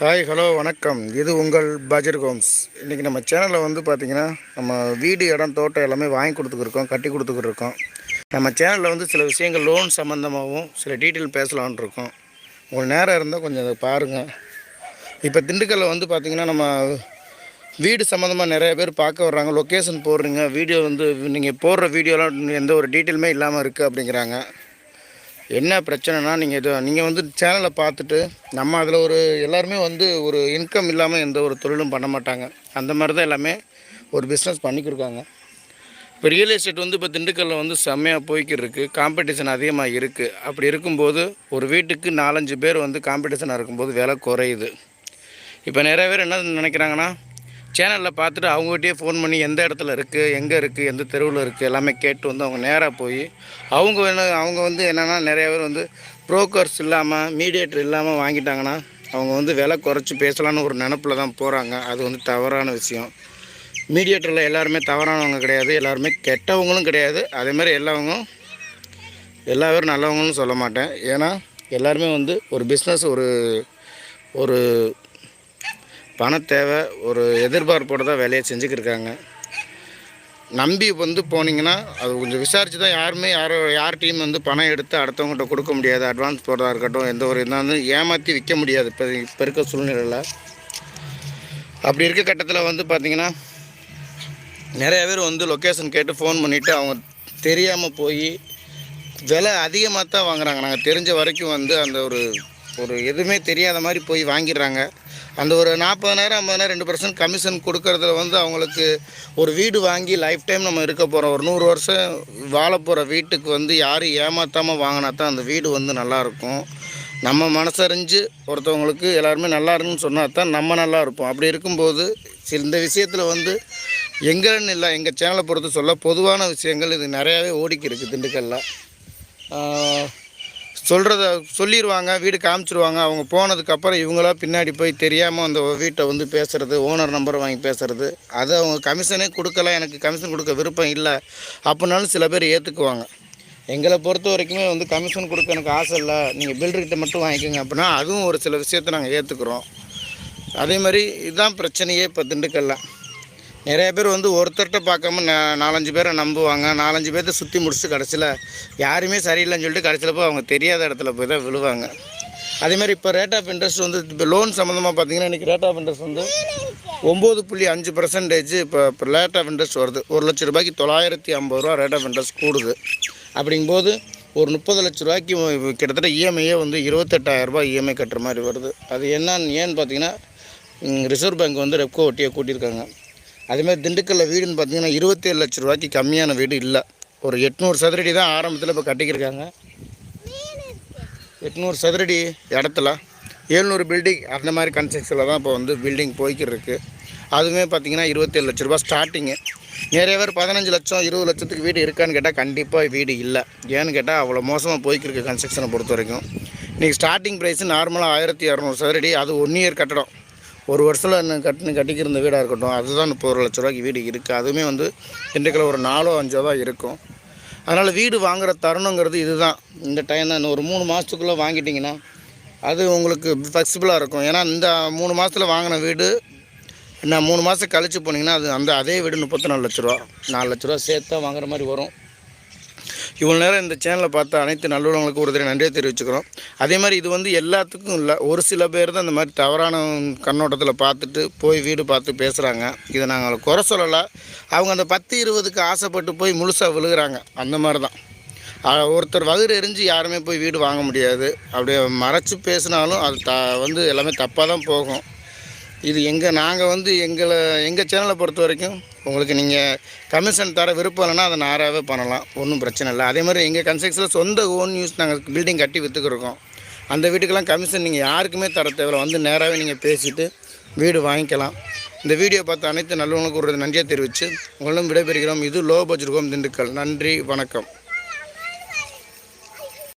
Hi hello வணக்கம். இது உங்கள் பஜர் ஹோம்ஸ் இன்றைக்கி நம்ம சேனலில் வந்து பார்த்திங்கன்னா நம்ம வீடு இடம் தோட்டம் எல்லாமே வாங்கி கொடுத்துக்கிருக்கோம் கட்டி கொடுத்துக்கிருக்கோம். நம்ம சேனலில் வந்து சில விஷயங்கள் லோன் சம்மந்தமாகவும் சில டீட்டெயில் பேசலான் இருக்கோம். உங்களுக்கு நேரம் இருந்தால் கொஞ்சம் அதை பாருங்கள் இப்போ திண்டுக்கல்லில் வந்து பார்த்திங்கன்னா நம்ம வீடு சம்மந்தமாக நிறைய பேர் பார்க்க வர்றாங்க. லொக்கேஷன் போடுறீங்க வீடியோ வந்து நீங்கள் போடுற வீடியோலாம் எந்த ஒரு டீட்டெயிலுமே இல்லாமல் இருக்குது அப்படிங்கிறாங்க. என்ன பிரச்சனைனா நீங்கள் இது நீங்கள் வந்து சேனலை பார்த்துட்டு நம்ம அதில் ஒரு எல்லாருமே வந்து ஒரு இன்கம் இல்லாமல் எந்த ஒரு தொழிலும் பண்ண மாட்டாங்க. அந்த மாதிரி தான் எல்லாமே ஒரு பிஸ்னஸ் பண்ணிக்கிருக்காங்க இப்போ ரியல் எஸ்டேட் வந்து இப்போ திண்டுக்கல்லில் வந்து செம்மையாக போய்க்கிட்டு இருக்குது காம்படிஷன் அதிகமாக இருக்குது அப்படி இருக்கும்போது ஒரு வீட்டுக்கு நாலஞ்சு பேர் வந்து காம்படிஷனாக இருக்கும்போது விலை குறையுது. இப்போ நிறைய பேர் என்ன நினைக்கிறாங்கன்னா சேனலில் பார்த்துட்டு அவங்ககிட்டயே ஃபோன் பண்ணி எந்த இடத்துல இருக்குது எங்கே இருக்குது எந்த தெருவில் இருக்குது எல்லாமே கேட்டு வந்து அவங்க நேராக போய் அவங்க என்ன அவங்க வந்து என்னென்னா நிறைய பேர் வந்து ப்ரோக்கர்ஸ் இல்லாமல் மீடியேட்டர் இல்லாமல் வாங்கிட்டாங்கன்னா அவங்க வந்து விலை குறைச்சி பேசலான்னு ஒரு நினப்பில் தான் போகிறாங்க அது வந்து தவறான விஷயம். மீடியேட்டரில் எல்லாருமே தவறானவங்க கிடையாது எல்லாருமே கெட்டவங்களும் கிடையாது. அதேமாதிரி எல்லாவங்க எல்லா பேரும் நல்லவங்களும் சொல்ல மாட்டேன். ஏன்னா எல்லாருமே வந்து ஒரு பிஸ்னஸ் ஒரு ஒரு பண தேவை ஒரு எதிர்பார்ப்போடு தான் வேலையை செஞ்சுக்கிருக்காங்க நம்பி வந்து போனீங்கன்னா அது கொஞ்சம் விசாரித்து தான் யாருமே யாரோ யார் டீம் வந்து பணம் எடுத்து அடுத்தவங்ககிட்ட கொடுக்க முடியாது. அட்வான்ஸ் போடுறதா இருக்கட்டும் எந்த ஒரு இதாக ஏமாற்றி விற்க முடியாது. இப்போ இப்போ இருக்க சூழ்நிலையில். அப்படி இருக்க கட்டத்தில் வந்து பார்த்திங்கன்னா நிறைய பேர் வந்து லொக்கேஷன் கேட்டு ஃபோன் பண்ணிவிட்டு அவங்க தெரியாமல் போய் விலை அதிகமாக தான் வாங்குறாங்க. நாங்கள் தெரிஞ்ச வரைக்கும் வந்து அந்த ஒரு ஒரு எதுவுமே தெரியாத மாதிரி போய் வாங்கிடுறாங்க. அந்த ஒரு நாற்பதாயிரம் ஐம்பதாயிரம் ரெண்டு பர்சன்ட் கமிஷன் கொடுக்கறதுல வந்து அவங்களுக்கு ஒரு வீடு வாங்கி லைஃப் டைம் நம்ம இருக்க போகிறோம் ஒரு நூறு வருஷம் வாழ போகிற வீட்டுக்கு வந்து யாரும் ஏமாற்றாமல் வாங்கினா தான் அந்த வீடு வந்து நல்லாயிருக்கும் நம்ம மனசறிஞ்சு ஒருத்தவங்களுக்கு எல்லாருமே நல்லா இருக்குன்னு சொன்னால் தான் நம்ம நல்லா இருப்போம். அப்படி இருக்கும்போது இந்த விஷயத்தில் வந்து எங்கன்னு இல்லை எங்கள் சேனலை பொறுத்து சொல்ல பொதுவான விஷயங்கள் இது நிறையாவே ஓடிக்கி இருக்குது திண்டுக்கல்ல. சொல்கிறத சொல்லிடுவாங்க வீடு காமிச்சிருவாங்க. அவங்க போனதுக்கப்புறம் இவங்களா பின்னாடி போய் தெரியாமல் அந்த வீட்டை வந்து பேசுகிறது ஓனர் நம்பர் வாங்கி பேசுகிறது அதை அவங்க கமிஷனே கொடுக்கல எனக்கு கமிஷன் கொடுக்க விருப்பம் இல்லை. அப்படின்னாலும் சில பேர் ஏற்றுக்குவாங்க எங்களை பொறுத்த வரைக்குமே வந்து கமிஷன் கொடுக்க எனக்கு ஆசை இல்லை. நீங்கள் பில்டர்கிட்ட மட்டும் வாங்கிக்கோங்க அப்படின்னா அதுவும் ஒரு சில விஷயத்தை நாங்கள் ஏற்றுக்குறோம் அதே மாதிரி இதுதான் பிரச்சனையே இப்போ திண்டுக்கல்லாம் நிறைய பேர் வந்து ஒருத்தர்கிட்ட பார்க்காம நாலஞ்சு பேரை நம்புவாங்க. நாலஞ்சு பேர்த்த சுற்றி முடிச்சுட்டு கடைசியில் யாருமே சரியில்லைன்னு சொல்லிட்டு கடைசியில் போய் அவங்க தெரியாத இடத்துல போய் தான் விழுவாங்க. அதேமாதிரி இப்போ ரேட் ஆஃப் இன்ட்ரெஸ்ட் வந்து இப்போ லோன் சம்மந்தமாக பார்த்தீங்கன்னா இன்றைக்கி ரேட் ஆஃப் இன்ட்ரெஸ்ட் வந்து ஒம்பது புள்ளி அஞ்சு பர்சன்டேஜ் இப்போ இப்போ ரேட் ஆஃப் இன்ட்ரெஸ்ட் வருது. ஒரு லட்ச ரூபாய்க்கு தொள்ளாயிரத்தி ஐம்பது ரூபா ரேட் ஆஃப் இன்ட்ரெஸ்ட் கூடுது. அப்படிங்கும்போது ஒரு முப்பது லட்ச ரூபாய்க்கு கிட்டத்தட்ட இஎம்ஐயே வந்து இருபத்தெட்டாயிரரூபா இஎம்ஐ கட்டுற மாதிரி வருது. அது என்னன்னு ஏன்னு பார்த்தீங்கன்னா ரிசர்வ் பேங்க் வந்து ரெப்கோ ஒட்டியை கூட்டியிருக்காங்க. அதுமாதிரி திண்டுக்கல்லில் வீடுன்னு பார்த்தீங்கன்னா இருபத்தேழு லட்ச ரூபாய்க்கு கம்மியான வீடு இல்லை. ஒரு எட்நூறு சதுரடி தான் ஆரம்பத்தில் இப்போ கட்டிக்கிருக்காங்க. எட்நூறு சதுரடி இடத்துல ஏழ்நூறு பில்டிங் அந்த மாதிரி கன்ஸ்ட்ரக்ஷனில் தான் இப்போ வந்து பில்டிங் போய்க்கிருக்கு. அதுவுமே பார்த்திங்கன்னா இருபத்தேழு லட்ச ரூபா ஸ்டார்டிங்கு நிறைய பேர் பதினஞ்சு லட்சம் இருபது லட்சத்துக்கு வீடு இருக்கான்னு கேட்டால் கண்டிப்பாக வீடு இல்லை. ஏன்னு கேட்டால் அவ்வளோ மோசமாக போய்க்கிருக்கு கன்ஸ்ட்ரக்ஷனை பொறுத்த வரைக்கும் இன்றைக்கி ஸ்டார்டிங் ப்ரைஸ் நார்மலாக ஆயிரத்தி இரநூறு சதுரடி அது ஒன் இயர் கட்டடம். ஒரு வருஷத்தில் கட்டின கட்டிக்கிருந்த வீடாக இருக்கட்டும் அதுதான் முப்பது லட்ச ரூபாய்க்கு வீடு இருக்குது அதுவுமே வந்து இன்றைக்கில் ஒரு நாலோ அஞ்சோ தான் இருக்கும். அதனால் வீடு வாங்குகிற தருணங்கிறது இதுதான். இந்த டைம் தான். ஒரு மூணு மாதத்துக்குள்ளே வாங்கிட்டிங்கன்னா அது உங்களுக்கு ஃப்ளெக்சிபிளாக இருக்கும். ஏன்னா இந்த மூணு மாதத்தில் வாங்கின வீடு நான் மூணு மாதம் கழித்து போனீங்கன்னா அது அந்த அதே வீடு முப்பத்தி நாலு லட்ச ரூபா நாலு லட்ச ரூபா சேர்த்தா வாங்குற மாதிரி வரும். இவ்வளோ நேரம் இந்த சேனலை பார்த்த அனைத்து நல்லுறவங்களுக்கு ஒரு தடவை நன்றியை தெரிவிச்சுக்கிறோம். அதே மாதிரி இது வந்து எல்லாத்துக்கும் இல்லை ஒரு சில பேர் தான் இந்த மாதிரி தவறான கண்ணோட்டத்தில் பார்த்துட்டு போய் வீடு பார்த்து பேசுகிறாங்க இதை நாங்கள் குறை சொல்லலை. அவங்க அந்த பத்து இருபதுக்கு ஆசைப்பட்டு போய் முழுசாக விழுகிறாங்க. அந்த மாதிரி தான். ஒருத்தர் வகுறு எரிஞ்சு யாருமே போய் வீடு வாங்க முடியாது. அப்படியே மறைச்சி பேசினாலும் அது த வந்து எல்லாமே தப்பாக தான் போகும். இது எங்கள் நாங்கள் வந்து எங்களை எங்கள் சேனலை பொறுத்த வரைக்கும் உங்களுக்கு நீங்கள் கமிஷன் தர விருப்பம் இல்லைன்னா அதை நாராகவே பண்ணலாம். ஒன்றும் பிரச்சனை இல்லை. அதே மாதிரி எங்கள் கன்ஸ்ட்ரக்ஷனில் சொந்த ஓன் யூஸ் நாங்கள் பில்டிங் கட்டி விற்றுக்குறோம் அந்த வீட்டுக்கெல்லாம் கமிஷன் நீங்கள் யாருக்குமே தர தேவையில்ல. வந்து நேராகவே நீங்கள் பேசிவிட்டு வீடு வாங்கிக்கலாம். இந்த வீடியோ பார்த்து அனைத்து நல்லவங்களுக்கு ஒரு நன்றியை தெரிவித்து உங்களும் விடைபெறுகிறோம். இது லோ பட்ஜெட் ஹோம் திண்டுக்கல். நன்றி வணக்கம்.